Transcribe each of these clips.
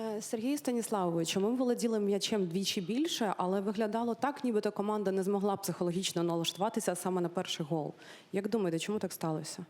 Е, Сергій Станіславович, ми володіли м'ячем двічі більше, але виглядало так, нібито команда не змогла психологічно налаштуватися саме на перший гол. Як думаєте, чому так сталося?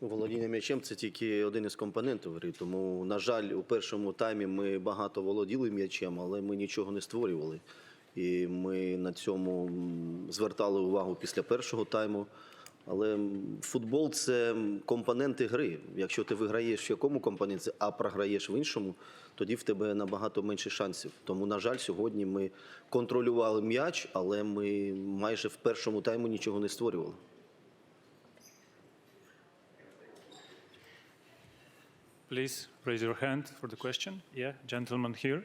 Володіння м'ячем це тільки один із компонентів гри. Тому, на жаль, у першому таймі ми багато володіли м'ячем, але ми нічого не створювали. І ми на цьому звертали увагу після першого тайму. Але футбол це компоненти гри. Якщо ти виграєш в якому компоненті, а програєш в іншому, тоді в тебе набагато менше шансів. Тому, на жаль, сьогодні ми контролювали м'яч, але ми майже в першому тайму нічого не створювали. Please raise your hand for the question. Yeah, gentleman here.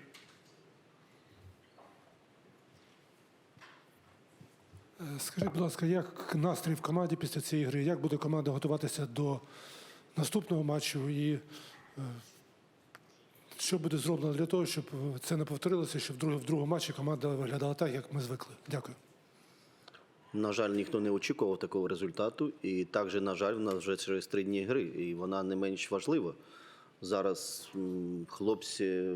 Скажіть, будь ласка, як настрій в команді після цієї гри? Як буде команда готуватися до наступного матчу? І е, що буде зроблено для того, щоб е, це не повторилося, щоб в другому матчі команда виглядала так, як ми звикли? Дякую. На жаль, ніхто не очікував такого результату. І також, на жаль, в нас вже через три дні гри, і вона не менш важлива. Зараз хлопці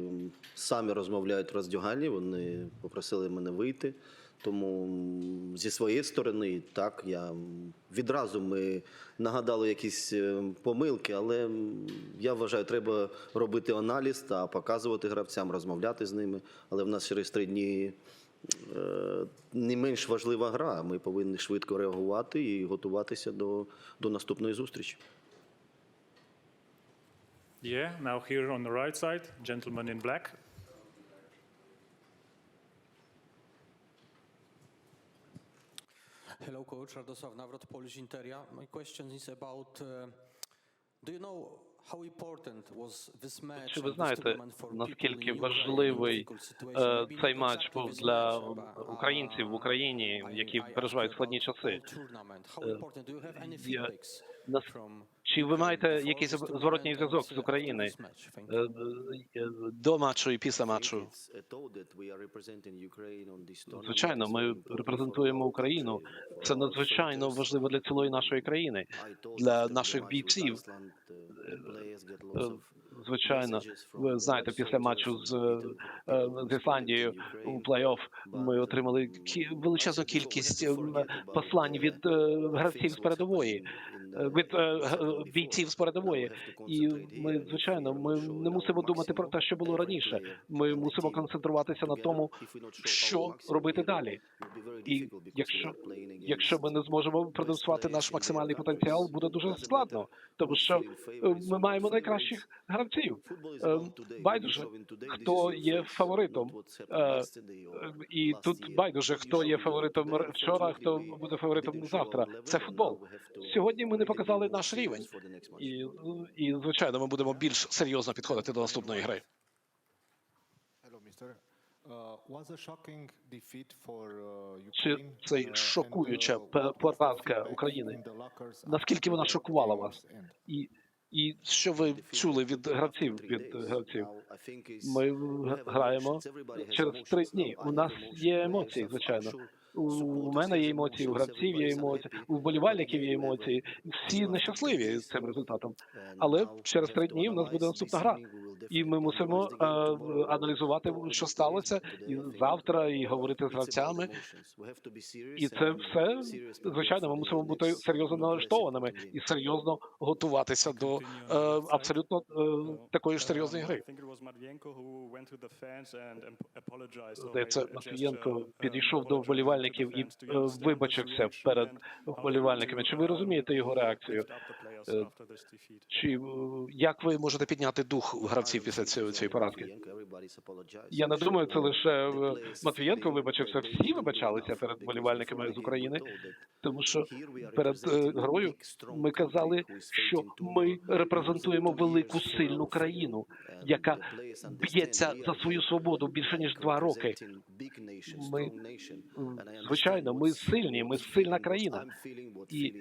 самі розмовляють в роздягальні, вони попросили мене вийти. Тому зі своєї сторони, так, я відразу ми нагадали якісь е, помилки, але я вважаю, треба робити аналіз та показувати гравцям, розмовляти з ними. Але в нас через три дні е, не менш важлива гра. Ми повинні швидко реагувати і готуватися до, до наступної зустрічі. Yeah, now here on the right side, gentleman in black. Hello, coach. Radosław Nawrot, Polish Interia. My question is about, uh, do you know how important was this match Чи ви знаєте, наскільки важливий е, цей матч був для українців в uh, Україні, які переживають складні часи? from Чи ви маєте якийсь зворотній зв'язок uh, з України е, е, до матчу і після матчу? Звичайно, ми репрезентуємо Україну. Це надзвичайно важливо для цілої нашої країни. для наших бійців. Е, Звичайно, ви знаєте, після матчу з, е, з Ісландією у плей-офф. Ми отримали величезну кількість е, послань від е, гравців з передової, від е, бійців з передової. І ми, звичайно, ми не мусимо думати про те, що було раніше. Ми мусимо концентруватися на тому, що робити далі. І якщо, якщо ми не зможемо продемонструвати наш максимальний потенціал, буде дуже складно, тому що е, ми маємо найкращих гравців. Е, Байдуже, хто є фаворитом. Е, е, І тут байдуже, хто є фаворитом вчора, хто буде фаворитом завтра. Це футбол. Сьогодні ми не показали наш рівень. І, і звичайно, ми будемо більш серйозно підходити до наступної гри. Uh, uh, Чи цей uh, шокуюча поразка України? Наскільки вона шокувала вас? І, і що ви чули від гравців? Від гравців? Ми граємо через три дні. У нас є емоції, звичайно. У мене є емоції, у гравців є емоції, у вболівальників є емоції. Всі нещасливі з цим результатом. Але через три дні в нас буде наступна гра. І ми мусимо е, аналізувати, що сталося і завтра, і говорити з гравцями. І це все звичайно. Ми мусимо бути серйозно налаштованими і серйозно готуватися до е, абсолютно е, такої ж серйозної гри. Здається, Матвієнко підійшов до вболівальників і вибачився перед вболівальниками. Чи ви розумієте його реакцію? Чи як ви можете підняти дух гравців після цієї, цієї поразки? Я не думаю, це лише Матвієнко вибачився. Всі вибачалися перед вболівальниками з України, тому що перед е, грою ми казали, що ми репрезентуємо велику сильну країну, яка б'ється за свою свободу більше ніж два роки. Ми, звичайно, ми сильні, ми сильна країна. І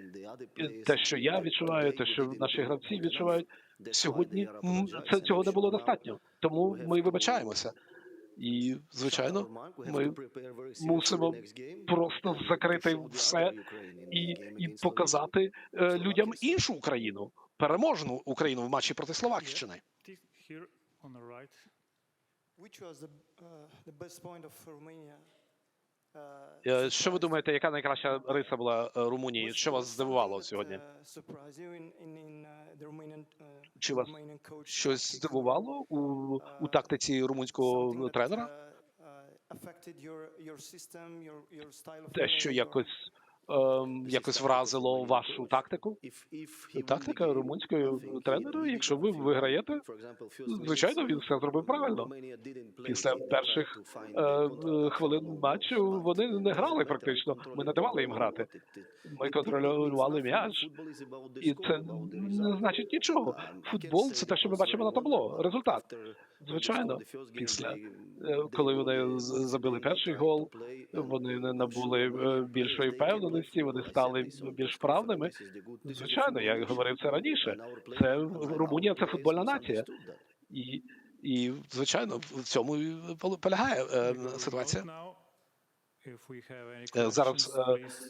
те, що я відчуваю, те, що наші гравці відчувають, сьогодні це цього не було достатньо. Тому ми вибачаємося. І звичайно, ми мусимо просто закрити все і, і показати е, людям іншу Україну, переможну Україну в матчі проти Словаччини. Which was the, uh, the best point of Romania? Uh, Е, Що ви думаєте, яка найкраща риса була е, Румунії? Що вас здивувало сьогодні? uh, uh, uh, Чи вас щось здивувало у, у тактиці румунського тренера? uh, uh, Те, що якось, ем, якось вразило вашу тактику? Тактика румунського тренера, якщо ви виграєте, звичайно, він все зробив правильно. Після перших е, е, хвилин матчу вони не грали практично. Ми не давали їм грати. Ми контролювали м'яч, і це не значить нічого. Футбол це те, що ми бачимо на табло. Результат. Звичайно, після е, коли вони забили перший гол, вони не набули е, більшої впевненості, вони стали більш вправними. Звичайно, я говорив це раніше. Це Румунія це футбольна нація. І, і звичайно, в цьому полягає е, ситуація. Зараз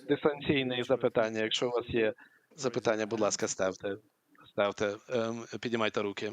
дистанційне запитання. Якщо у вас є запитання, будь ласка, ставте. Ставте, ем, підіймайте руки.